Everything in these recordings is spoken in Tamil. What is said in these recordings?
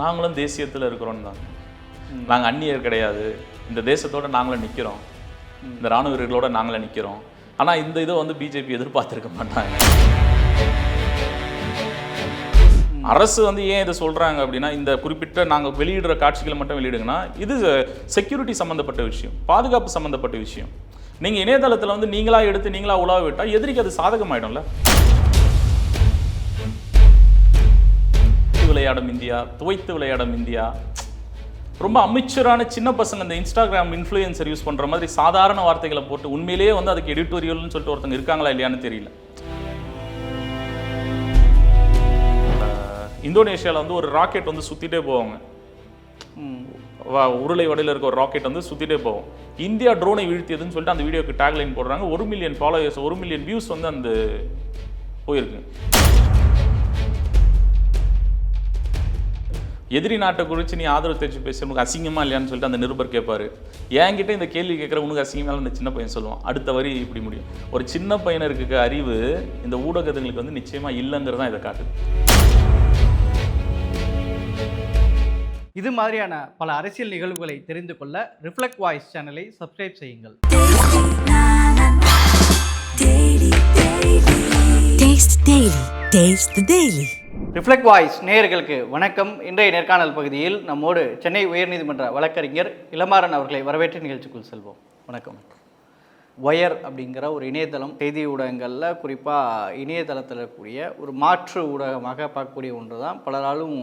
நாங்களும் தேசியத்தில் இருக்கிறோம் தான். நாங்கள் அந்நியர் கிடையாது. இந்த தேசத்தோட நாங்களும் நிற்கிறோம் இந்த இராணுவ வீரர்களோட நாங்களும் நிற்கிறோம் ஆனால் இந்த இதை வந்து பிஜேபி எதிர்பார்த்திருக்க மாட்டாங்க. அரசு வந்து ஏன் இதை சொல்கிறாங்க அப்படின்னா இந்த குறிப்பிட்ட நாங்கள் வெளியிடுற காட்சிகளை மட்டும் வெளியிடுங்கன்னா இது செக்யூரிட்டி சம்மந்தப்பட்ட விஷயம் பாதுகாப்பு சம்மந்தப்பட்ட விஷயம். நீங்கள் இணையதளத்தில் வந்து நீங்களா எடுத்து நீங்களாக உலாவிட்டால் எதிரிக்கு அது சாதகமாயிடும்ல. விளையாடும் இந்தியா துவைத்து விளையாடும் இந்தியா. ரொம்ப அமைச்சரான சின்ன பசங்க இந்த இன்ஸ்டாகிராம் இன்ஃப்ளூயன்சர் யூஸ் பண்ற மாதிரி சாதாரண வார்த்தைகளை போட்டு உண்மையிலேயே வந்து அதுக்கு எடிட்டோரியல்னு சொல்லிட்டு ஒருத்தங்க இருக்காங்களா இல்லையான்னு தெரியல. இந்தோனேஷியாவில் வந்து ஒரு ராக்கெட் வந்து சுற்றிட்டே போவாங்க. உருளை வடையில் இருக்க ஒரு ராக்கெட் வந்து சுற்றிட்டே போவோம் இந்தியா ட்ரோனை வீழ்த்தியதுன்னு சொல்லிட்டு அந்த வீடியோக்கு டேக்லைன் போடுறாங்க. ஒரு மில்லியன் ஃபாலோவர்ஸ் ஒரு மில்லியன் வியூஸ் வந்து அந்த போயிருக்கு. எதிரி நாட்டை குறித்து நீ ஆதரவு தெரிஞ்சு பேச உனக்கு அசிங்கமா இல்லையான்னு சொல்லிட்டு அந்த நிருபர் கேட்பாரு என்கிட்ட இந்த கேள்வி கேட்குற உனக்கு அசிங்கமா இந்த சின்ன பையன் சொல்லுவான் அடுத்த வரி இப்படி முடியும் ஒரு சின்ன பையனருக்கு இருக்க அறிவு இந்த ஊடகத்துங்களுக்கு வந்து நிச்சயமா இல்லைங்கிறது தான் இதை காட்டுது இது மாதிரியான பல அரசியல் நிகழ்வுகளை தெரிந்து கொள்ள ரிஃப்ளெக்ட் வாய்ஸ் சேனலை சப்ஸ்கிரைப் செய்யுங்கள் Taste Daily. Taste the Daily. Reflect voice நேயர்களுக்கு வணக்கம். இன்றைய நேர்காணல் பகுதியில் நம்மோடு சென்னை உயர்நீதிமன்ற வழக்கறிஞர் இளமாறன் அவர்களை வரவேற்று நிகழ்ச்சிக்குள் செல்வோம். வணக்கம். ஒயர் அப்படிங்கிற ஒரு இணையதளம் செய்தி ஊடகங்களில் குறிப்பாக இணையதளத்தில் இருக்கக்கூடிய ஒரு மாற்று ஊடகமாக பார்க்கக்கூடிய ஒன்று தான் பலராலும்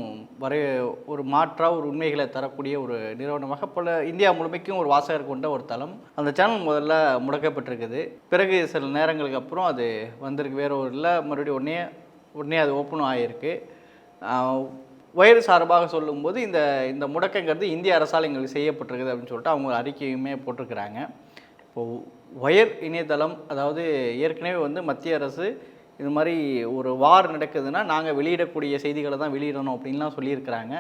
வரைய ஒரு மாற்றாக ஒரு உண்மைகளை தரக்கூடிய ஒரு நிறுவனமாக பல இந்தியா முழுமைக்கும் ஒரு வாசகர் கொண்ட ஒரு தளம். அந்த சேனல் முதல்ல முடக்கப்பட்டிருக்குது. பிறகு சில நேரங்களுக்கு அப்புறம் அது வந்திருக்கு. வேற ஒரு இல்லை மறுபடியும் உடனே உடனே அது ஓப்பனும் ஆகிருக்கு ஒயர் சார்பாக சொல்லும்போது இந்த இந்த முடக்கங்கிறது இந்திய அரசால் எங்களுக்கு செய்யப்பட்டிருக்குது அப்படின்னு சொல்லிட்டு அவங்க அறிக்கையுமே போட்டிருக்கிறாங்க. இப்போது ஒயர் இணையதளம் அதாவது ஏற்கனவே வந்து மத்திய அரசு இது மாதிரி ஒரு வார் நடக்குதுன்னா நாங்கள் வெளியிடக்கூடிய செய்திகளை தான் வெளியிடணும் அப்படின்லாம் சொல்லியிருக்கிறாங்க.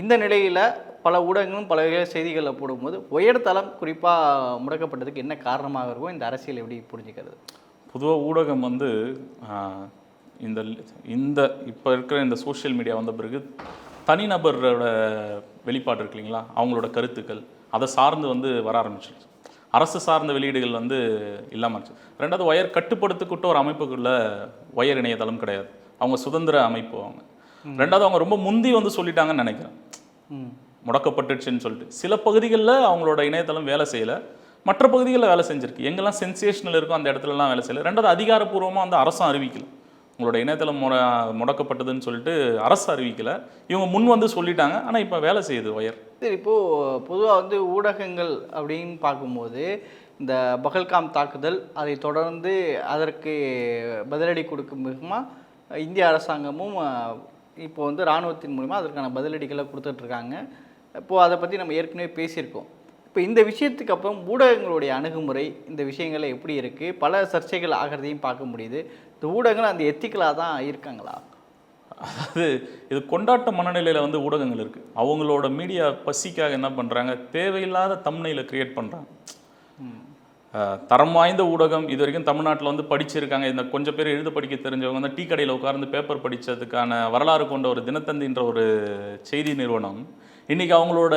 இந்த நிலையில் பல ஊடகங்களும் பல வகையான செய்திகளை போடும்போது ஒயர் தளம் குறிப்பாக முடக்கப்பட்டதுக்கு என்ன காரணமாக இருக்கும் இந்த அரசியல் எப்படி புரிஞ்சுக்கிறது? பொதுவாக ஊடகம் வந்து இந்த இந்த இப்போ இருக்கிற இந்த சோஷியல் மீடியா வந்த பிறகு தனிநபரோட வெளிப்பாடு இருக்கு இல்லைங்களா? அவங்களோட கருத்துக்கள் அதை சார்ந்து வந்து வர ஆரம்பிச்சிருச்சு. அரசு சார்ந்த வெளியீடுகள் வந்து இல்லாமல் இருந்துச்சு. ரெண்டாவது ஒயர் கட்டுப்படுத்தப்பட்ட ஒரு அமைப்புக்குள்ள ஒயர் இணையதளம் கிடையாது. அவங்க சுதந்திர அமைப்பு அவங்க. ரெண்டாவது அவங்க ரொம்ப முந்தி வந்து சொல்லிட்டாங்கன்னு நினைக்கிறேன். முடக்கப்பட்டுச்சுன்னு சொல்லிட்டு. சில பகுதிகளில் அவங்களோட இணையதளம் வேலை செய்யலை. மற்ற பகுதிகளில் வேலை செஞ்சிருக்கு. எங்கெல்லாம் சென்சேஷனல் இருக்கோ அந்த இடத்துலலாம் வேலை செய்யலை. ரெண்டாவது அதிகாரப்பூர்வமாக வந்து அரசும் அறிவிக்கல. உங்களோட இணையதளம் முட முடக்கப்பட்டதுன்னு சொல்லிட்டு அரசு அறிவிக்கலை. இவங்க முன் வந்து சொல்லிட்டாங்க. ஆனால் இப்போ வேலை செய்யுது ஒயர். சரி இப்போது பொதுவாக வந்து ஊடகங்கள் அப்படின்னு பார்க்கும்போது இந்த பகல்காம் தாக்குதல் அதை தொடர்ந்து அதற்கு பதிலடி கொடுக்கும் விதமாக இந்திய அரசாங்கமும் இப்போ வந்து இராணுவத்தின் மூலிமா அதற்கான பதிலடிகளை கொடுத்துட்ருக்காங்க. இப்போது அதை பற்றி நம்ம ஏற்கனவே பேசியிருக்கோம். இப்போ இந்த விஷயத்துக்கு அப்புறம் ஊடகங்களுடைய அணுகுமுறை இந்த விஷயங்களை எப்படி இருக்குது பல சர்ச்சைகள் ஆகிறதையும் பார்க்க முடியுது. இந்த ஊடகங்கள் அந்த எத்திக்கலாக தான் இருக்காங்களா? அதாவது இது கொண்டாட்ட மனநிலையில் வந்து ஊடகங்கள் இருக்குது அவங்களோட மீடியா பசிக்காக என்ன பண்ணுறாங்க தேவையில்லாத தம்னையில கிரியேட் பண்ணுறாங்க தரம் வாய்ந்த ஊடகம் இது வரைக்கும் தமிழ்நாட்டில் வந்து படிச்சிருக்காங்க. இந்த கொஞ்சம் பேர் எழுத படிக்க தெரிஞ்சவங்க வந்து டீ கடையில் உட்கார்ந்து பேப்பர் படித்ததுக்கான வரலாறு கொண்ட ஒரு தினத்தந்தின்ற ஒரு செய்தி நிறுவனம். இன்னைக்கு அவங்களோட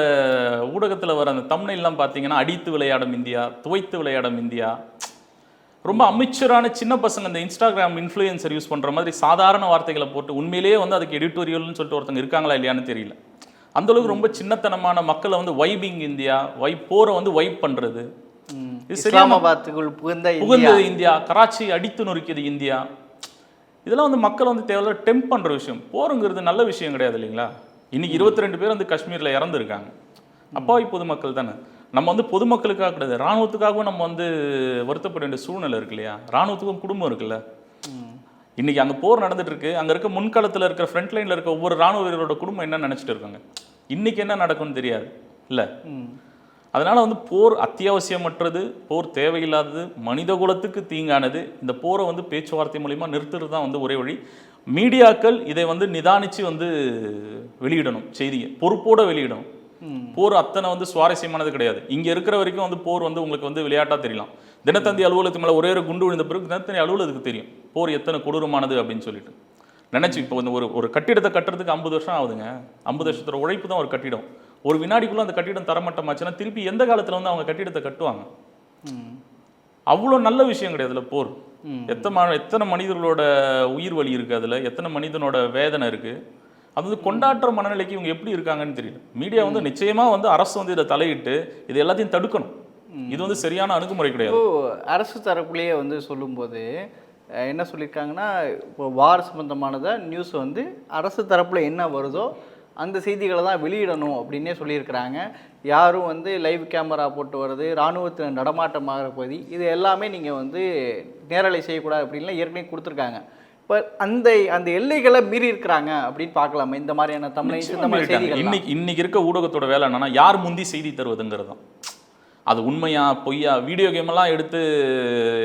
ஊடகத்தில் வர அந்த தம்னைலாம் பார்த்தீங்கன்னா அடித்து விளையாடும் இந்தியா துவைத்து விளையாடும் இந்தியா ரொம்ப அமைச்சரான சின்ன பசங்க இந்த இன்ஸ்டாகிராம் இன்ஃப்ளூயன்சர் யூஸ் பண்ணுற மாதிரி சாதாரண வார்த்தைகளை போட்டு உண்மையிலேயே வந்து அதுக்கு எடிட்டோரியல்னு சொல்லிட்டு ஒருத்தங்க இருக்காங்களா இல்லையான்னு தெரியல. அந்த அளவுக்கு ரொம்ப சின்னத்தனமான மக்களை வந்து வைபிங் இந்தியா வை போரை வந்து வைப் பண்ணுறது இஸ்லாமாபாத்துக்குள் புகுந்த புகுந்தது இந்தியா கராச்சி அடித்து நொறுக்கியது இந்தியா. இதெல்லாம் வந்து மக்கள் வந்து தேவையில்ல டெம்ப் பண்ணுற விஷயம். போருங்கிறது நல்ல விஷயம் கிடையாது இல்லைங்களா? இன்னைக்கு இருபத்தி ரெண்டு பேர் வந்து காஷ்மீரில் இறந்துருக்காங்க. அப்பாவி பொதுமக்கள் தானே. நம்ம வந்து பொதுமக்களுக்காக கிடையாது. ராணுவத்துக்காகவும் நம்ம வந்து வருத்தப்பட வேண்டிய சூழ்நிலை இருக்கு இல்லையா? ராணுவத்துக்கும் குடும்பம் இருக்குல்ல? இன்னைக்கு அங்கே போர் நடந்துட்டு இருக்கு அங்கே இருக்க முன்களத்தில் இருக்கிற ஃப்ரண்ட் லைனில் இருக்க ஒவ்வொரு ராணுவ வீரரோட குடும்பம் என்ன நினச்சிட்டு இருக்காங்க. இன்னைக்கு என்ன நடக்கும்னு தெரியாது. இல்லை. அதனால வந்து போர் அத்தியாவசியமற்றது போர் தேவையில்லாதது மனித குலத்துக்கு தீங்கானது இந்த போரை வந்து பேச்சுவார்த்தை மூலிமா நிறுத்துறது தான் வந்து ஒரே வழி. மீடியாக்கள் இதை வந்து நிதானிச்சு வந்து வெளியிடணும். செய்தியை பொறுப்போட வெளியிடணும். போர் அத்தனை வந்து சுவாரஸ்யமானது கிடையாது. இங்க இருக்கிற வரைக்கும் வந்து போர் வந்து உங்களுக்கு வந்து விளையாட்டா தெரியலாம். தினத்தந்தி அலுவலகத்து மேல ஒரே ஒரு குண்டு விழுந்த பிறகு தினத்தந்தி அலுவலகத்துக்கு தெரியும். போர் எத்தனை கொடூரமானது அப்படின்னு சொல்லிட்டு. நினைச்சு இப்போ இந்த ஒரு ஒரு கட்டிடத்தை கட்டுறதுக்கு ஐம்பது வருஷம் ஆகுதுங்க. ஐம்பது வருஷத்தோட உழைப்பு தான் ஒரு கட்டிடம். ஒரு வினாடிக்குள்ள அந்த கட்டிடம் தரமட்டமாச்சுன்னா திருப்பி எந்த காலத்துல வந்து அவங்க கட்டிடத்தை கட்டுவாங்க? அவ்வளோ நல்ல விஷயம் கிடையாதுல போர். எத்தனை எத்தனை மனிதர்களோட உயிர் வலி இருக்கு அதுல? எத்தனை மனிதனோட வேதனை இருக்கு? அது வந்து கொண்டாடுற மனநிலைக்கு இவங்க எப்படி இருக்காங்கன்னு தெரியல. மீடியா வந்து நிச்சயமா வந்து அரசு வந்து இதை தலையிட்டு இது எல்லாத்தையும் தடுக்கணும். இது வந்து சரியான அணுகுமுறை கிடையாது. அரசு தரப்புலேயே வந்து சொல்லும்போது என்ன சொல்லியிருக்காங்கன்னா இப்போ வார் சம்பந்தமானதை நியூஸ் வந்து அரசு தரப்பில் என்ன வருதோ அந்த செய்திகளை தான் வெளியிடணும் அப்படின்னே சொல்லியிருக்கிறாங்க. யாரும் வந்து லைவ் கேமரா போட்டு வர்றது இராணுவத்தின் நடமாட்டமாகிற பகுதி இது எல்லாமே நீங்கள் வந்து நேரலை செய்யக்கூடாது அப்படின்லாம் ஏற்கனவே கொடுத்துருக்காங்க. இப்போ அந்த அந்த எல்லைகளை மீறி இருக்கிறாங்க அப்படின்னு பார்க்கலாமா. இந்த மாதிரியான தமிழ் இந்த மாதிரி செய்திகள் இன்னைக்கு இன்னைக்கு இருக்க ஊடகத்தோட வேலை என்னன்னா யார் முந்தி செய்தி தருவதுங்கிறது தான். அது உண்மையா பொய்யா வீடியோ கேமெல்லாம் எடுத்து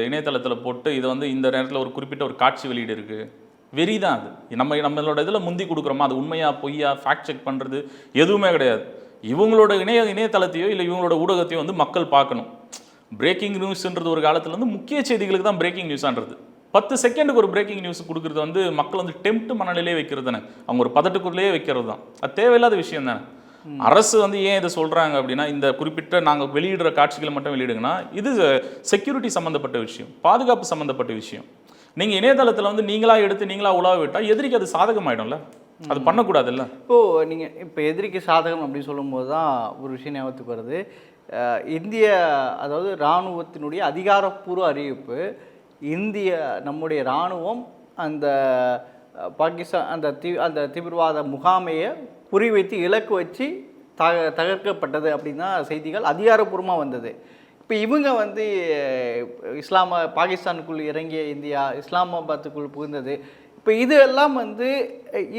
இணையதளத்தில் போட்டு இது வந்து இந்த நேரத்தில் ஒரு குறிப்பிட்ட ஒரு காட்சி வெளியீடு இருக்கு. வெறி தான் அது. நம்ம நம்மளோட இதில் முந்தி கொடுக்குறோமா? அது உண்மையா பொய்யா ஃபேக்ட் செக் பண்ணுறது எதுவுமே கிடையாது. இவங்களோட இணைய இணையதளத்தையோ இல்லை இவங்களோட ஊடகத்தையோ வந்து மக்கள் பார்க்கணும். பிரேக்கிங் நியூஸ்ன்றது ஒரு காலத்துல வந்து முக்கிய செய்திகளுக்கு தான் பிரேக்கிங் நியூஸான்றது பத்து செகண்டுக்கு ஒரு பிரேக்கிங் நியூஸ் கொடுக்குறது வந்து மக்கள் வந்து டெம்ட் மனநிலையே வைக்கிறது தானே. அவங்க ஒரு பதட்டுக்குள்ளேயே வைக்கிறது தான். அது தேவையில்லாத விஷயம் தானே. அரசு வந்து ஏன் இதை சொல்றாங்க அப்படின்னா இந்த குறிப்பிட்ட நாங்கள் வெளியிடுற காட்சிகளை மட்டும் வெளியிடுங்கன்னா இது செக்யூரிட்டி சம்மந்தப்பட்ட விஷயம் பாதுகாப்பு சம்மந்தப்பட்ட விஷயம். நீங்க இணையதளத்துல வந்து நீங்களா எடுத்து நீங்களா உலாவ விட்டா எதிரிக்கு அது சாதகமாயிடும்ல. அது பண்ணக்கூடாதுல்ல. இப்போது நீங்கள் இப்போ எதிரிக்கு சாதகம் அப்படின்னு சொல்லும்போது தான் ஒரு விஷயம் ஞாபகத்துக்கு வருது. இந்திய அதாவது இராணுவத்தினுடைய அதிகாரப்பூர்வ அறிவிப்பு இந்திய நம்முடைய இராணுவம் அந்த பாகிஸ்தான் அந்த தீ அந்த தீவிரவாத முகாமையை குறிவைத்து இலக்கு வச்சு தக தகர்க்கப்பட்டது அப்படின்னு தான் செய்திகள் அதிகாரப்பூர்வமாக வந்தது. இப்போ இவங்க வந்து இஸ்லாம பாகிஸ்தானுக்குள் இறங்கிய இந்தியா இஸ்லாமாபாத்துக்குள் புகுந்தது இப்போ இதெல்லாம் வந்து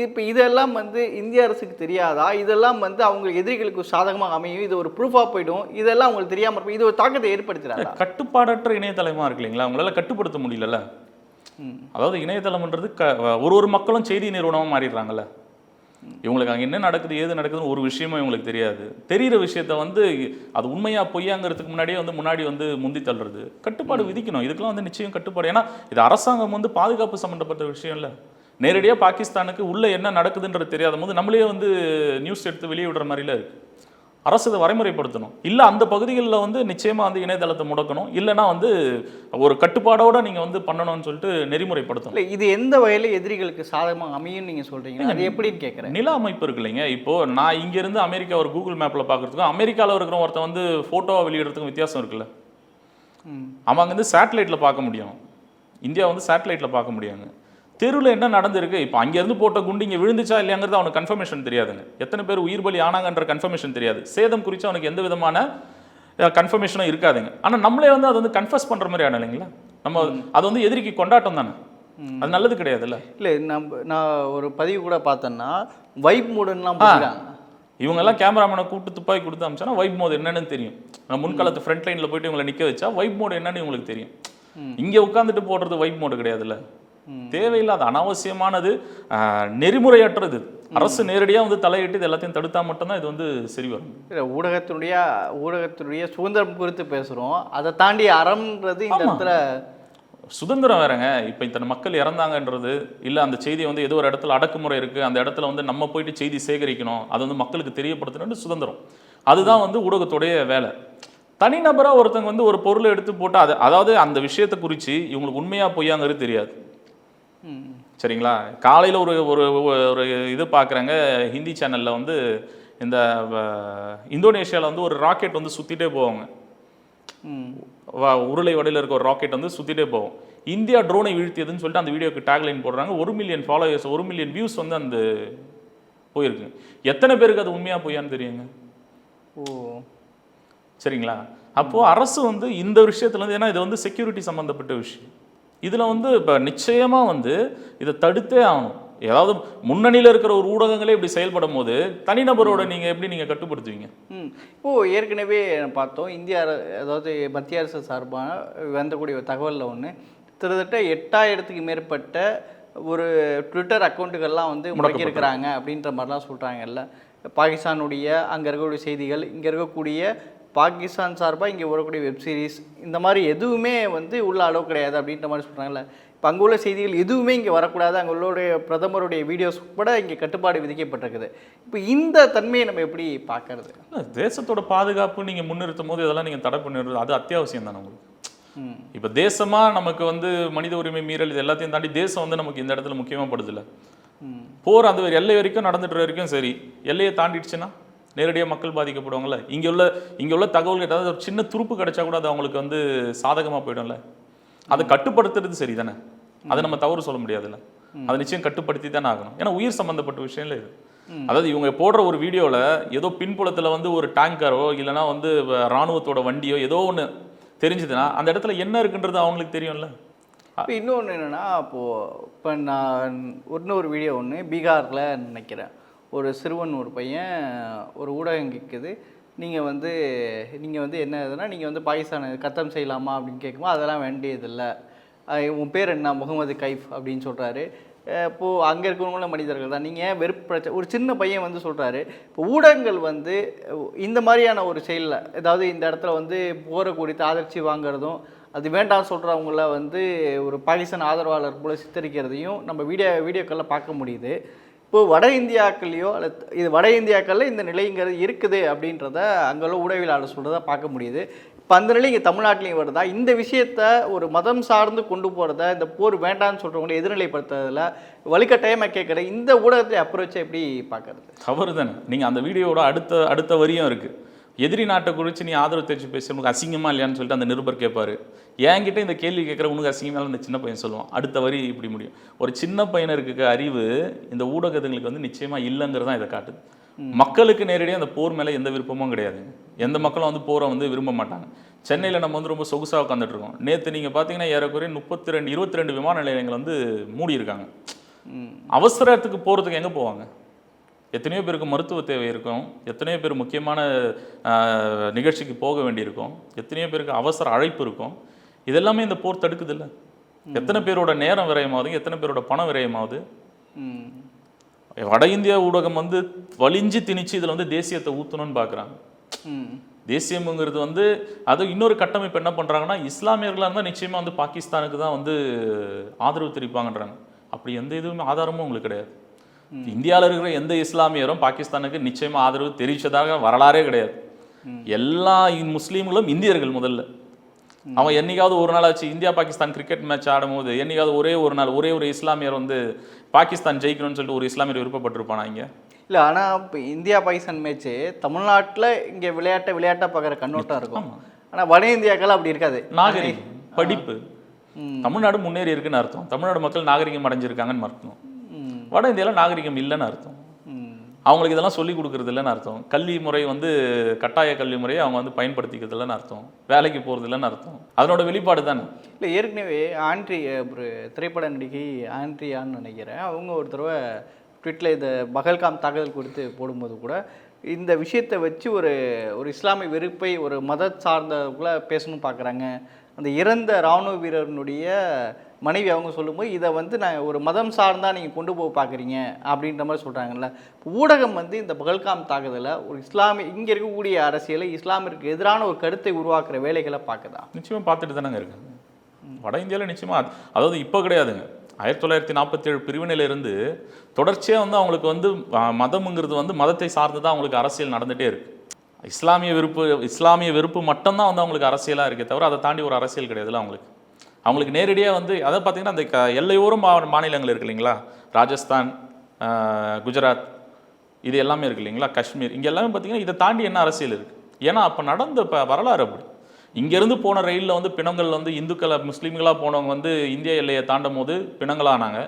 இப்போ இதெல்லாம் வந்து இந்திய அரசுக்கு தெரியாதா? இதெல்லாம் வந்து அவங்க எதிரிகளுக்கு சாதகமாக அமையும். இது ஒரு ப்ரூஃபாக போயிடும். இதெல்லாம் அவங்களுக்கு தெரியாமல் இருக்கும் இது ஒரு தாக்கத்தை ஏற்படுத்துறாங்க கட்டுப்பாடற்ற இணையதளமா இருக்கு இல்லைங்களா? அவங்களால கட்டுப்படுத்த முடியலல்ல? அதாவது இணையதளம்ன்றது க ஒரு ஒரு மக்களும் செய்தி நிறுவனமா மாறிடுறாங்கல்ல? இவங்களுக்கு அங்கே என்ன நடக்குது ஏது நடக்குதுன்னு ஒரு விஷயமும் இவங்களுக்கு தெரியாது. தெரியிற விஷயத்த வந்து அது உண்மையா பொய்யாங்கிறதுக்கு முன்னாடியே வந்து முன்னாடி வந்து முந்தி தள்ளுறது. கட்டுப்பாடு விதிக்கணும். இதுக்கெல்லாம் வந்து நிச்சயம் கட்டுப்பாடு. ஏன்னா இது அரசாங்கம் வந்து பாதுகாப்பு சம்மந்தப்பட்ட விஷயம் இல்லை. நேரடியாக பாகிஸ்தானுக்கு உள்ள என்ன நடக்குதுன்றது தெரியாத போது நம்மளே வந்து நியூஸ் எடுத்து வெளியே விடுற மாதிரில இருக்கு. அரசு இதை வரைமுறைப்படுத்தணும். இல்லை அந்த பகுதிகளில் வந்து நிச்சயமாக வந்து இணையதளத்தை முடக்கணும். இல்லைன்னா வந்து ஒரு கட்டுப்பாடோட நீங்கள் வந்து பண்ணணும்னு சொல்லிட்டு நெறிமுறைப்படுத்தணும். இல்லை இது எந்த வகையில் எதிரிகளுக்கு சாதகமாக அமையும்னு நீங்கள் சொல்கிறீங்க அது எப்படின்னு கேட்குறேன் நில அமைப்பு இருக்கு இல்லைங்க. இப்போ நான் இங்கேருந்து அமெரிக்கா ஒரு கூகுள் மேப்பில் பார்க்குறதுக்கும் அமெரிக்காவில் இருக்கிற ஒருத்தன் வந்து ஃபோட்டோவை வெளியிடுறதுக்கும் வித்தியாசம் இருக்குல்ல. அவன் அங்க வந்து சேட்டலைட்டில் பார்க்க முடியும். இந்தியா வந்து சேட்டலைட்டில் பார்க்க முடியாங்க தெருவில் என்ன நடந்திருக்கு? இப்போ அங்கேருந்து போட்ட குண்டு இங்கே விழுந்துச்சா இல்லையாங்கிறது அவனுக்கு கன்ஃபர்மேஷன் தெரியாதுங்க. எத்தனை பேர் உயிர் பலி ஆனாங்கன்ற கன்ஃபர்மேஷன் தெரியாது. சேதம் குறித்து அவனுக்கு எந்த விதமான கன்ஃபர்மேஷனும் இருக்காதுங்க. ஆனால் நம்மளே வந்து அதை வந்து கன்ஃபர்ஸ் பண்ணுற மாதிரி ஆன இல்லைங்களா? நம்ம அது வந்து எதிரிக்கு கொண்டாட்டம் தானே? அது நல்லது கிடையாதுல்ல? இல்லை நம்ம நான் ஒரு பதிவு கூட பார்த்தேன்னா வைப் போட்டுருக்காங்க. இவங்கெல்லாம் கேமராமேனை கூப்பிட்டு துப்பாக்கி கொடுத்து அமிச்சானா வைப் மோட் என்னன்னு தெரியும். நான் முன்காலத்து ஃப்ரண்ட் லைனில் போயிட்டு இவங்களை நிற்க வச்சா வைப் மோட் என்னன்னு இவங்களுக்கு தெரியும். இங்கே உட்காந்துட்டு போடுறது வைப் மோடு கிடையாதுல்ல? தேவையில்லாத அனாவசியமானது நெறிமுறையற்றது. அரசு நேரடியாக வந்து தலையிட்டு இது எல்லாத்தையும் தடுத்தா மட்டும்தான் இது வந்து சரி வரும். இல்லை ஊடகத்தினுடைய ஊடகத்தினுடைய சுதந்திரம் குறித்து பேசுகிறோம் அதை தாண்டி அறம்ன்றது இந்த. இடத்துல சுதந்திரம் வேறங்க. இப்போ இத்தனை மக்கள் இறந்தாங்கன்றது இல்லை அந்த செய்தியை வந்து ஏதோ ஒரு இடத்துல அடக்குமுறை இருக்குது அந்த இடத்துல வந்து நம்ம போயிட்டு செய்தி சேகரிக்கணும். அதை வந்து மக்களுக்கு தெரியப்படுத்தணும்னு சுதந்திரம். அதுதான் வந்து ஊடகத்துடைய வேலை. தனிநபராக ஒருத்தங்க வந்து ஒரு பொருளை எடுத்து போட்டு அது அதாவது அந்த விஷயத்தை குறித்து இவங்களுக்கு உண்மையாக பொய்யாங்கிறது தெரியாது. சரிங்களா? காலையில் ஒரு ஒரு ஒரு இது பார்க்குறாங்க ஹிந்தி சேனலில் வந்து இந்த இந்தோனேஷியாவில் வந்து ஒரு ராக்கெட் வந்து சுற்றிட்டே போவாங்க உருளை வடையில் இருக்க ஒரு ராக்கெட் வந்து சுற்றிட்டே போகும். இந்தியா ட்ரோனை வீழ்த்தியதுன்னு சொல்லிட்டு அந்த வீடியோக்கு டேக்லைன் போடுறாங்க. ஒரு மில்லியன் ஃபாலோவர்ஸ் ஒரு மில்லியன் வியூஸ் வந்து அந்த போயிருக்கு. எத்தனை பேருக்கு அது உண்மையாக பொய்யான்னு தெரியுங்க? ஓ. சரிங்களா? அப்போது அரசு வந்து இந்த விஷயத்துல வந்து ஏன்னா இது வந்து செக்யூரிட்டி சம்மந்தப்பட்ட விஷயம். இதில் வந்து இப்போ நிச்சயமாக வந்து இதை தடுத்தே ஆகணும். ஏதாவது முன்னணியில் இருக்கிற ஒரு ஊடகங்களே இப்படி செயல்படும் போது தனிநபரோட நீங்கள் எப்படி நீங்கள் கட்டுப்படுத்துவீங்க? இப்போது ஏற்கனவே பார்த்தோம் இந்திய அதாவது மத்திய அரசு சார்பான வந்தக்கூடிய தகவலில் ஒன்று கிட்டத்தட்ட எட்டாயிரத்துக்கு மேற்பட்ட ஒரு ட்விட்டர் அக்கௌண்ட்டுகள்லாம் வந்து முடக்கியிருக்கிறாங்க அப்படின்ற மாதிரிலாம் சொல்கிறாங்கல்ல பாகிஸ்தானுடைய அங்கே இருக்கக்கூடிய செய்திகள் இங்கே இருக்கக்கூடிய பாகிஸ்தான் சார்பாக இங்கே வரக்கூடிய வெப் சீரிஸ் இந்த மாதிரி எதுவுமே வந்து உள்ள அளவு கிடையாது அப்படின்ற மாதிரி சொல்கிறாங்கல்ல இப்போ அங்கே உள்ள செய்திகள் எதுவுமே இங்கே வரக்கூடாது. அங்கே உள்ளோடைய பிரதமருடைய வீடியோஸ் கூட இங்கே கட்டுப்பாடு விதிக்கப்பட்டிருக்குது. இப்போ இந்த தன்மையை நம்ம எப்படி பார்க்கறது? தேசத்தோட பாதுகாப்பு நீங்க முன்னிறுத்தும் போது இதெல்லாம் நீங்க தடை பண்ணிடுறது அது அத்தியாவசியம் தானே உங்களுக்கு? இப்போ தேசமா நமக்கு வந்து மனித உரிமை மீறல் இது எல்லாத்தையும் தாண்டி தேசம் வந்து நமக்கு இந்த இடத்துல முக்கியமா படுதுல ம். போர் அந்த எல்லை வரைக்கும் நடந்துட்டு வரைக்கும் சரி. எல்லையை தாண்டிடுச்சுன்னா? நேரடியாக மக்கள் பாதிக்கப்படுவாங்கல்ல? இங்கே உள்ள இங்கே உள்ள தகவல்கள் ஏதாவது ஒரு சின்ன துருப்பு கிடைச்சா கூட அது அவங்களுக்கு வந்து சாதகமாக போயிடும்ல. அதை கட்டுப்படுத்துறது சரி தானே அதை நம்ம தவறு சொல்ல முடியாதுல்ல. அதை நிச்சயம் கட்டுப்படுத்தி தானே ஆகணும். ஏன்னா உயிர் சம்மந்தப்பட்ட விஷயம் இல்லை இது அதாவது இவங்க போடுற ஒரு வீடியோவில் ஏதோ பின்புலத்தில் வந்து ஒரு டேங்கரோ இல்லைன்னா வந்து ராணுவத்தோட வண்டியோ ஏதோ ஒன்று தெரிஞ்சுதுன்னா அந்த இடத்துல என்ன இருக்குன்றது அவங்களுக்கு தெரியும்ல. இப்போ இன்னொன்று என்னென்னா இப்போது இப்போ நான் இன்னொரு வீடியோ ஒன்று பீகாரில் நினைக்கிறேன். ஒரு சிறுவன் ஒரு பையன் ஒரு ஊடகம் கேட்குது நீங்கள் வந்து நீங்கள் வந்து என்ன இதுனா நீங்கள் வந்து பாகிஸ்தானை கத்தம் செய்யலாமா அப்படின்னு கேட்கும்போது அதெல்லாம் வேண்டியதில்லை. உன் பேர் என்ன? முகமது கைஃப் அப்படின்னு சொல்கிறாரு இப்போது அங்கே இருக்கிறவங்களும் மனிதர்கள் தான். நீங்கள் வெறுப்பு பிரச்சனை ஒரு சின்ன பையன் வந்து சொல்கிறாரு இப்போ ஊடகங்கள் வந்து இந்த மாதிரியான ஒரு செயலில் அதாவது இந்த இடத்துல வந்து போரை குறித்து ஆதரிச்சு வாங்குறதும் அது வேண்டாம் சொல்கிறவங்கள வந்து ஒரு பாகிஸ்தான் ஆதரவாளர் போல சித்தரிக்கிறதையும் நம்ம வீடியோ வீடியோக்களில் பார்க்க முடியுது. இப்போது வட இந்தியாக்கள்லையோ அல்லது இது வட இந்தியாக்களில் இந்த நிலைங்கிறது இருக்குது அப்படின்றத அங்கே உள்ள ஊடகவியலாளர் சொல்கிறத பார்க்க முடியுது. இப்போ அந்த நிலை இங்கே தமிழ்நாட்டிலையும் வருதா? இந்த விஷயத்த ஒரு மதம் சார்ந்து கொண்டு போகிறத இந்த போர் வேண்டாம்னு சொல்கிறவங்களை எதிர்நிலைப்படுத்துறதுல வழிகட்டாயமாக கேட்குற இந்த ஊடகத்தை அப்ரோச்சை எப்படி பார்க்கறது? தவறு தானே. நீங்கள் அந்த வீடியோவோட அடுத்த அடுத்த வரியும் இருக்குது எதிரி நாட்டை குறித்து நீ ஆதரவு தெரிச்சு பேச உனக்கு அசிங்கமா இல்லையான்னு சொல்லிட்டு அந்த நிருபர் கேட்பாரு. என்கிட்ட இந்த கேள்வி கேட்குற உனக்கு அசிங்கமா இல்லைன்னு இந்த சின்ன பையன் சொல்லுவான். அடுத்த வரி இப்படி முடியும். ஒரு சின்ன பையனருக்கு அறிவு இந்த ஊடகத்துங்களுக்கு வந்து நிச்சயமா இல்லைங்கிறது தான் இதை காட்டுது. மக்களுக்கு நேரடியாக அந்த போர் மேலே எந்த விருப்பமும் கிடையாதுங்க எந்த மக்களும் வந்து போரை வந்து விரும்ப மாட்டாங்க. சென்னையில் நம்ம வந்து ரொம்ப சொகுசாக உட்காந்துட்டு இருக்கோம். நேற்று நீங்கள் பார்த்தீங்கன்னா ஏறக்குறைய முப்பத்தி ரெண்டு இருபத்தி ரெண்டு விமான நிலையங்கள் வந்து மூடி இருக்காங்க அவசரத்துக்கு போகிறதுக்கு எங்கே போவாங்க? எத்தனையோ பேருக்கு மருத்துவ தேவை இருக்கும். எத்தனையோ பேர் முக்கியமான நிகழ்ச்சிக்கு போக வேண்டியிருக்கும். எத்தனையோ பேருக்கு அவசர அழைப்பு இருக்கும். இதெல்லாமே இந்த போர் தடுக்குதில்ல? எத்தனை பேரோட நேரம் விரயமாகுது எத்தனை பேரோட பணம் விரயமாகுது வட இந்திய ஊடகம் வந்து வலிஞ்சு திணிச்சு இதில் வந்து தேசியத்தை ஊற்றணும்னு பார்க்குறாங்க தேசியம்ங்கிறது வந்து அது இன்னொரு கட்டமைப்பு என்ன பண்ணுறாங்கன்னா இஸ்லாமியர்களாக இருந்தால் நிச்சயமாக வந்து பாகிஸ்தானுக்கு தான் வந்து ஆதரவு தெரிவிப்பாங்கன்றாங்க. அப்படி எந்த இதுவுமே ஆதாரமும் உங்களுக்கு கிடையாது. இந்தியாவில் இருக்கிற எந்த இஸ்லாமியரும் பாகிஸ்தானுக்கு நிச்சயமாக ஆதரவு தெரிவித்ததாக வரலாறே கிடையாது. எல்லா முஸ்லீம்களும் இந்தியர்கள் முதல்ல. அவன் என்னைக்காவது ஒரு நாள் ஆச்சு இந்தியா பாகிஸ்தான் கிரிக்கெட் மேட்ச் ஆடும்போது என்னைக்காவது ஒரே ஒரு நாள் ஒரே ஒரு இஸ்லாமியர் வந்து பாகிஸ்தான் ஜெயிக்கணும்னு சொல்லிட்டு ஒரு இஸ்லாமியர் விருப்பப்பட்டிருப்பானா இங்கே? இல்லை ஆனால் இப்போ இந்தியா பாகிஸ்தான் மேட்ச்சு தமிழ்நாட்டில் இங்கே விளையாட்டை விளையாட்டாக பார்க்குற கண்ணோட்டம் இருக்கும். ஆனால் வட இந்தியாக்கள் அப்படி இருக்காது. நாகரிகம் படிப்பு. தமிழ்நாடு முன்னேறி இருக்குன்னு அர்த்தம். தமிழ்நாடு மக்கள் நாகரிகம் அடைஞ்சிருக்காங்கன்னு அர்த்தம். வட இந்தியாவில் நாகரிகம் இல்லைன்னு அர்த்தம். அவங்களுக்கு இதெல்லாம் சொல்லிக் கொடுக்கறது இல்லைன்னு அர்த்தம். கல்வி முறை வந்து கட்டாய கல்வி முறையை அவங்க வந்து பயன்படுத்திக்கிறது இல்லைன்னு அர்த்தம். வேலைக்கு போகிறது இல்லைன்னு அர்த்தம். அதனோட வெளிப்பாடு தானே? இல்லை ஏற்கனவே ஆண்ட்ரி ஒரு திரைப்பட நடிகை ஆண்ட்ரியான்னு நினைக்கிறேன். அவங்க ஒரு தடவை ட்விட்டில் இந்த பகல்காம் தாக்குதல் கொடுத்து போடும்போது கூட இந்த விஷயத்தை வச்சு ஒரு ஒரு இஸ்லாமிய வெறுப்பை ஒரு மத சார்ந்தவங்கள பேசணும் பார்க்குறாங்க. அந்த இறந்த இராணுவ வீரனுடைய மனைவி அவங்க சொல்லும்போது இதை வந்து நான் ஒரு மதம் சார்ந்தா நீங்கள் கொண்டு போக பார்க்குறீங்க அப்படின்ற மாதிரி சொல்கிறாங்கல்ல ஊடகம் வந்து இந்த பகல்காம் தாக்குதலை ஒரு இஸ்லாமிய இங்கே இருக்கக்கூடிய அரசியலை இஸ்லாமிற்கு எதிரான ஒரு கருத்தை உருவாக்குற வேலைகளை பார்க்குதா? நிச்சயமாக பார்த்துட்டு தானேங்க இருக்காங்க வட இந்தியாவில் நிச்சயமாக அது- அதாவது இப்போ கிடையாதுங்க. ஆயிரத்தி தொள்ளாயிரத்தி நாற்பத்தேழு பிரிவினையிலிருந்து தொடர்ச்சியாக வந்து அவங்களுக்கு வந்து மதம்ங்கிறது வந்து மதத்தை சார்ந்து தான் அவங்களுக்கு அரசியல் நடந்துகிட்டே இருக்குது இஸ்லாமிய வெறுப்பு இஸ்லாமிய வெறுப்பு மட்டும்தான் வந்து அவங்களுக்கு அரசியலாக இருக்கே தவிர அதை தாண்டி ஒரு அரசியல் கிடையாதுல்ல அவங்களுக்கு. அவங்களுக்கு நேரடியாக வந்து அதை பார்த்தீங்கன்னா அந்த க- எல்லையோரம் மா- மாநிலங்கள் இருக்கு இல்லைங்களா? ராஜஸ்தான் குஜராத் இது எல்லாமே இருக்கு இல்லைங்களா? காஷ்மீர் இங்கே எல்லாமே பார்த்தீங்கன்னா இதை தாண்டி என்ன அரசியல் இருக்குது ஏன்னா அப்போ நடந்த இப்போ வரலாறு அப்படி. இங்கேருந்து போன ரயிலில் வந்து பிணங்கள் வந்து இந்துக்களை முஸ்லீம்களாக போனவங்க வந்து இந்திய எல்லையை தாண்டும் போது பிணங்களானாங்க.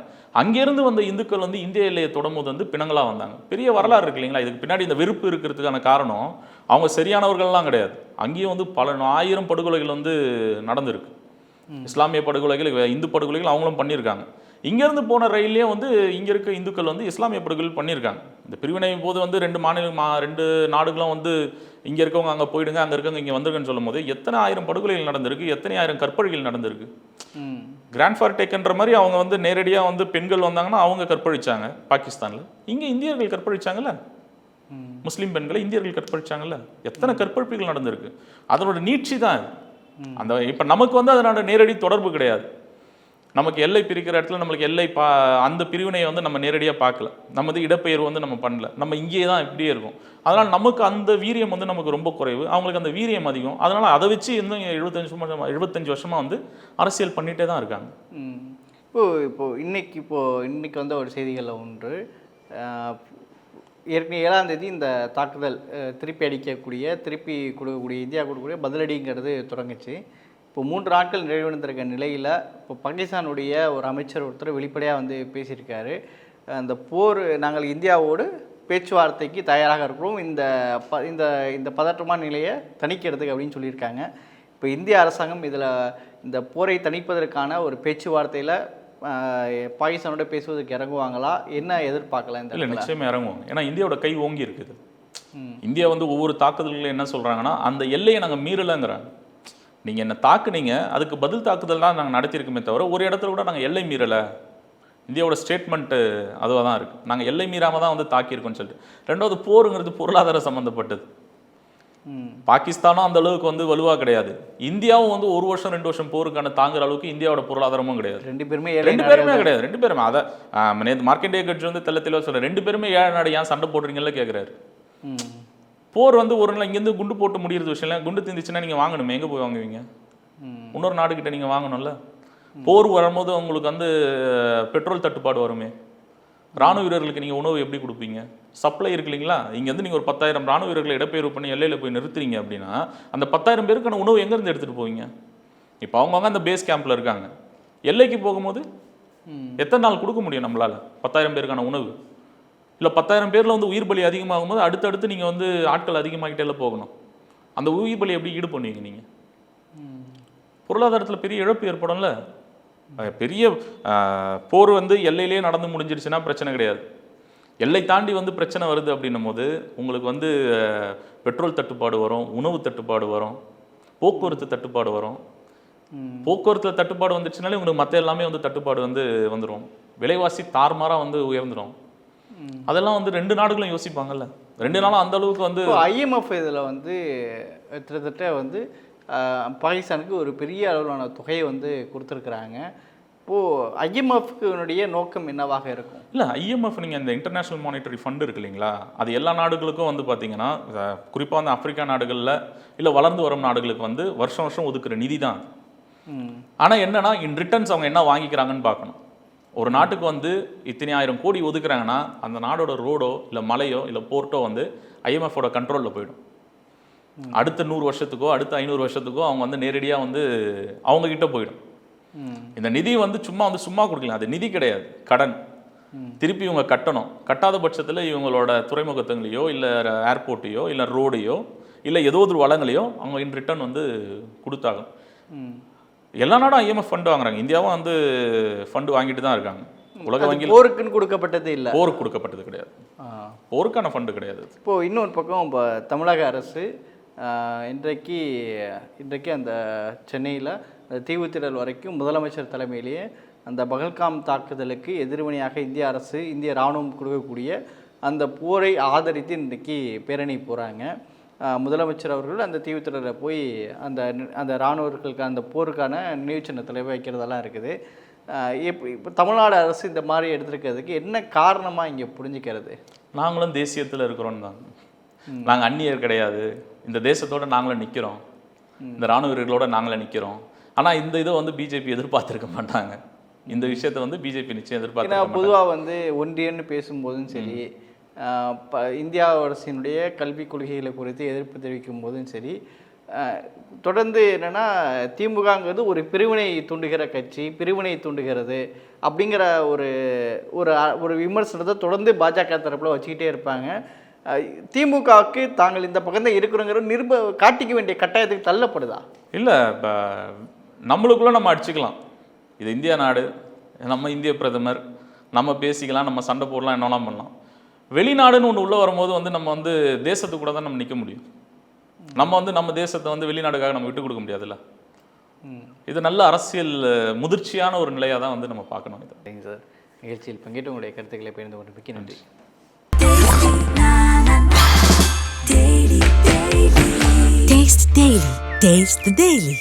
அங்கேருந்து வந்த இந்துக்கள் வந்து இந்திய எல்லையை தொடும்போது வந்து பிணங்களாக வந்தாங்க. பெரிய வரலாறு இருக்கு இல்லைங்களா? இதுக்கு பின்னாடி இந்த வெறுப்பு இருக்கிறதுக்கான காரணம் அவங்க சரியானவர்கள்லாம் கிடையாது. அங்கேயும் வந்து பல ஆயிரம் படுகொலைகள் வந்து நடந்திருக்கு. இஸ்லாமிய படுகொலைகள் இந்து படுகொலைகள் அவங்களும் பண்ணியிருக்காங்க. இங்கேருந்து போன ரயிலே வந்து இங்கே இருக்க இந்துக்கள் வந்து இஸ்லாமிய படுகொலை பண்ணியிருக்காங்க. இந்த பிரிவினை போது வந்து ரெண்டு மாநில மா ரெண்டு நாடுகளும் வந்து இங்கே இருக்கவங்க அங்கே போயிடுங்க அங்கே இருக்கவங்க இங்கே வந்துருங்கன்னு சொல்லும்போது எத்தனை ஆயிரம் படுகொலைகள் நடந்திருக்கு எத்தனை ஆயிரம் கற்பழிகள் நடந்திருக்கு? கிராண்ட் ஃபார் டேக்கன்ற மாதிரி அவங்க வந்து நேரடியாக வந்து பெண்கள் வந்தாங்கன்னா அவங்க கற்பழிச்சாங்க பாகிஸ்தானில். இங்கே இந்தியர்கள் கற்பழிச்சாங்கல்ல. முஸ்லீம் பெண்களை இந்தியர்கள் கற்பழிச்சாங்கல்ல? எத்தனை கற்பழிப்புகள் நடந்திருக்கு? அதனோட நீட்சி தான். அந்த இப்போ நமக்கு வந்து அதனோட நேரடி தொடர்பு கிடையாது. நமக்கு எல்லை பிரிக்கிற இடத்துல நம்மளுக்கு எல்லை பா அந்த பிரிவினையை வந்து நம்ம நேரடியாக பார்க்கல. நமது இடப்பெயர்வு வந்து நம்ம பண்ணல. நம்ம இங்கேயே தான் இப்படியே இருக்கும். அதனால் நமக்கு அந்த வீரியம் வந்து நமக்கு ரொம்ப குறைவு. அவங்களுக்கு அந்த வீரியம் அதிகம். அதனால் அதை வச்சு இன்னும் எழுபத்தஞ்சு வருஷமாக எழுபத்தஞ்சு வருஷமாக வந்து அரசியல் பண்ணிகிட்டே தான் இருக்காங்க. இப்போது இப்போது இன்றைக்கி இன்னைக்கு இன்றைக்கி வந்த ஒரு செய்திகளில் ஒன்று ஏற்கனவே ஏழாம் தேதி இந்த தாக்குதல் திருப்பி அடிக்கக்கூடிய திருப்பி கொடுக்கக்கூடிய இந்தியா கொடுக்கக்கூடிய பதிலடிங்கிறது தொடங்குச்சு. இப்போ மூன்று நாட்கள் நிறைவடைந்திருக்க நிலையில் இப்போ பாகிஸ்தானுடைய ஒரு அமைச்சர் ஒருத்தர் வெளிப்படையாக வந்து பேசியிருக்காரு. அந்த போர் நாங்கள் இந்தியாவோடு பேச்சுவார்த்தைக்கு தயாராக இருக்கிறோம். இந்த ப இந்த இந்த பதற்றமான நிலையை தணிக்கிறதுக்கு அப்படின்னு சொல்லியிருக்காங்க. இப்போ இந்திய அரசாங்கம் இதில் இந்த போரை தணிப்பதற்கான ஒரு பேச்சுவார்த்தையில் பாகிஸ்தானோட பேசுவதற்கு இறங்குவாங்களா? என்ன எதிர்பார்க்கலாம் இந்த இல்லை இடத்துல? நிச்சயமா இறங்குவோம் ஏன்னா இந்தியாவோட கை ஓங்கி இருக்குது. இந்தியா வந்து ஒவ்வொரு தாக்குதல்களும் என்ன சொல்கிறாங்கன்னா அந்த எல்லையை நாங்கள் மீறலைங்கிறாங்க. நீங்கள் என்ன தாக்குனீங்க அதுக்கு பதில் தாக்குதல் தான் நாங்கள் நடத்தியிருக்கோமே தவிர ஒரு இடத்துல கூட நாங்கள் எல்லை மீறலை. இந்தியாவோட ஸ்டேட்மெண்ட்டு அதுவாக தான் இருக்குது நாங்கள் எல்லை மீறாமல் தான் வந்து தாக்கியிருக்கோம்னு சொல்லிட்டு. ரெண்டாவது போருங்கிறது பொருளாதார சம்மந்தப்பட்டது பாகிஸ்தானும் அந்த அளவுக்கு வந்து வலுவாக கிடையாது. இந்தியாவும் வந்து ஒரு வருஷம் ரெண்டு வருஷம் போருக்கான தாங்குற அளவுக்கு இந்தியாவோட பொருளாதாரமும் கிடையாது. ரெண்டு பேருமே ரெண்டு பேருமே. கிடையாது. ரெண்டு பேருமே. அதை நேற்று மார்க்கெண்டே கட்சி வந்து தெள்ள தெளிவாக சொல்கிறேன் ரெண்டு பேருமே ஏழை நாடு ஏன் சண்டை போடுறீங்கல்ல கேட்குறாரு போர் வந்து ஒரு நாள் இங்கேருந்து குண்டு போட்டு முடியிறது விஷயம் இல்லை. குண்டு தீந்துச்சுன்னா நீங்கள் வாங்கணுமே. எங்கே போய் வாங்குவீங்க? இன்னொரு நாடுகிட்ட நீங்கள் வாங்கணும்ல. போர் வரும்போது உங்களுக்கு வந்து பெட்ரோல் தட்டுப்பாடு வருமே. ராணுவ வீரர்களுக்கு நீங்கள் உணவு எப்படி கொடுப்பீங்க? சப்ளை இருக்கு இல்லைங்களா? இங்கே வந்து நீங்கள் ஒரு பத்தாயிரம் ராணுவ வீரர்களை இடப்பெயர்வு பண்ணி எல்லையில் போய் நிறுத்துறீங்க அப்படின்னா அந்த பத்தாயிரம் பேருக்கான உணவு எங்கேருந்து எடுத்துகிட்டு போவீங்க? இப்போ அவங்கவுங்க அந்த பேஸ் கேம்பில் இருக்காங்க. எல்லைக்கு போகும்போது. எத்தனை நாள் கொடுக்க முடியும் நம்மளால்? பத்தாயிரம் பேருக்கான உணவு. இல்லை பத்தாயிரம் பேரில் வந்து உயிர் பலி அதிகமாகும் போது அடுத்தடுத்து நீங்கள் வந்து ஆட்கள் அதிகமாகிட்டே போகணும். அந்த உயிர் பலி எப்படி ஈடு பண்ணுவீங்க நீங்கள் பொருளாதாரத்தில் பெரிய இழப்பு ஏற்படும்ல. பெரிய போர் வந்து எல்லையிலே நடந்து முடிஞ்சிருச்சுன்னா பிரச்சனை கிடையாது. எல்லை தாண்டி வந்து பிரச்சனை வருது அப்படின்னும் போது உங்களுக்கு வந்து பெட்ரோல் தட்டுப்பாடு வரும் உணவு தட்டுப்பாடு வரும் போக்குவரத்து தட்டுப்பாடு வரும். போக்குவரத்துல தட்டுப்பாடு வந்துச்சுனாலே உங்களுக்கு மற்ற எல்லாமே வந்து தட்டுப்பாடு வந்து வந்துடும் விலைவாசி தாறுமாறாக வந்து உயர்ந்துடும் அதெல்லாம் வந்து ரெண்டு நாடுகளும் யோசிப்பாங்கல்ல. ரெண்டு நாளும் அந்த அளவுக்கு வந்து ஐஎம்எஃப் இதில் வந்து கிட்டத்தட்ட வந்து பாகிஸ்தானுக்கு ஒரு பெரிய அளவிலான தொகையை வந்து கொடுத்துருக்குறாங்க. இப்போது ஐஎம்எஃப்னுடைய நோக்கம் என்னவாக இருக்கும்? இல்லை ஐஎம்எஃப் நீங்கள் இந்த இன்டர்நேஷனல் மானிட்டரி ஃபண்ட் இருக்கு இல்லைங்களா? அது எல்லா நாடுகளுக்கும் வந்து பார்த்தீங்கன்னா குறிப்பாக வந்து ஆப்பிரிக்கா நாடுகளில் இல்லை வளர்ந்து வரும் நாடுகளுக்கு வந்து வருஷம் வருஷம் ஒதுக்குற நிதி தான் ஆனால் என்னன்னா இன் ரிட்டர்ன்ஸ் அவங்க என்ன வாங்கிக்கிறாங்கன்னு பார்க்கணும் ஒரு நாட்டுக்கு வந்து இத்தனை ஆயிரம் கோடி ஒதுக்குறாங்கன்னா அந்த நாடோட ரோடோ இல்லை மலையோ இல்லை போர்ட்டோ வந்து ஐஎம்எஃபோட கண்ட்ரோலில் போயிடும். அடுத்த நூறு வருஷத்துக்கோ அடுத்த ஐநூறு வருஷத்துக்கோ அவங்க வந்து நேரடியாக வந்து அவங்க கிட்ட போயிடும் இந்த நிதி வந்து சும்மா வந்து சும்மா கொடுக்கலாம். அது நிதி கிடையாது. கடன். திருப்பி இவங்க கட்டணும். கட்டாத பட்சத்தில் இவங்களோட துறைமுகத்துங்களையோ இல்லை ஏர்போர்ட்டையோ இல்லை ரோடையோ இல்லை ஏதோ ஒரு வளங்களையோ அவங்க இன் ரிட்டர்ன் வந்து கொடுத்தாகணும். ம். எல்லா நாடும் ஐஎம்எஃப் ஃபண்டு வாங்குறாங்க. இந்தியாவும் வந்து ஃபண்டு வாங்கிட்டு தான் இருக்காங்க. உலக வங்கியில் போருக்குன்னு கொடுக்கப்பட்டது இல்லை. போருக்கு கொடுக்கப்பட்டது கிடையாது. போருக்கான ஃபண்டு கிடையாது. இப்போது இன்னொரு பக்கம் இப்போ தமிழக அரசு இன்றைக்கு இன்றைக்கு அந்த சென்னையில் அந்த தீவுத்திடல் வரைக்கும் முதலமைச்சர் தலைமையிலேயே அந்த பகல்காம் தாக்குதலுக்கு எதிர்வினையாக இந்திய அரசு இந்திய இராணுவம் கொடுக்கக்கூடிய அந்த போரை ஆதரித்து இன்றைக்கி பேரணி போகிறாங்க முதலமைச்சர் அவர்கள் அந்த தீவுத்திடலில் போய் அந்த அந்த இராணுவர்களுக்கு அந்த போருக்கான நினைவுச் சின்னத்தில் வைக்கிறதெல்லாம் இருக்குது. எப்படி இப்போ தமிழ்நாடு அரசு இந்த மாதிரி எடுத்திருக்கிறதுக்கு என்ன காரணமாக இங்கே புரிஞ்சுக்கிறது? நாங்களும் தேசியத்தில் இருக்கிறோம் தான். நாங்கள் அந்நியர் கிடையாது. இந்த தேசத்தோட நாங்களும் நிற்கிறோம் இந்த ராணுவ வீரர்களோட நாங்களும் நிற்கிறோம் ஆனால் இந்த இதை வந்து பிஜேபி எதிர்பார்த்திருக்க மாட்டாங்க. இந்த விஷயத்தை வந்து பிஜேபி நிச்சயம் எதிர்பார்த்து பொதுவாக வந்து ஒன்றியன்னு பேசும்போதும் சரி இந்தியா அரசினுடைய கல்விக் கொள்கைகளை குறித்து எதிர்ப்பு தெரிவிக்கும் போதும் சரி தொடர்ந்து என்னென்னா திமுகங்கிறது ஒரு பிரிவினை தூண்டுகிற கட்சி பிரிவினை தூண்டுகிறது அப்படிங்கிற ஒரு ஒரு ஒரு விமர்சனத்தை தொடர்ந்து பாஜக தரப்பில் வச்சுக்கிட்டே இருப்பாங்க. திமுகவுக்கு தாங்கள் இந்த பக்கம் தான் இருக்கிறோங்கிற நிருப காட்டிக்க வேண்டிய கட்டாயத்துக்கு தள்ளப்படுதா? இல்லை இப்போ நம்மளுக்குள்ளே நம்ம அடிச்சுக்கலாம். இது இந்தியா நாடு நம்ம இந்திய பிரதமர் நம்ம பேசிக்கலாம் நம்ம சண்டை போடலாம் என்னெல்லாம் பண்ணலாம். வெளிநாடுன்னு ஒன்று உள்ளே வரும்போது வந்து நம்ம வந்து தேசத்துக்கு கூட தான் நம்ம நிற்க முடியும். நம்ம வந்து நம்ம தேசத்தை வந்து வெளிநாடுக்காக நம்ம விட்டு கொடுக்க முடியாதுல்ல? இது நல்ல அரசியல் முதிர்ச்சியான ஒரு நிலையாக தான் வந்து நம்ம பார்க்கணும் இது. சரிங்க சார். நிகழ்ச்சியில் பங்கேற்று உங்களுடைய கருத்துக்களை பகிர்ந்து கொண்டு மிக்க நன்றி. Taste the Daily. Taste the Daily.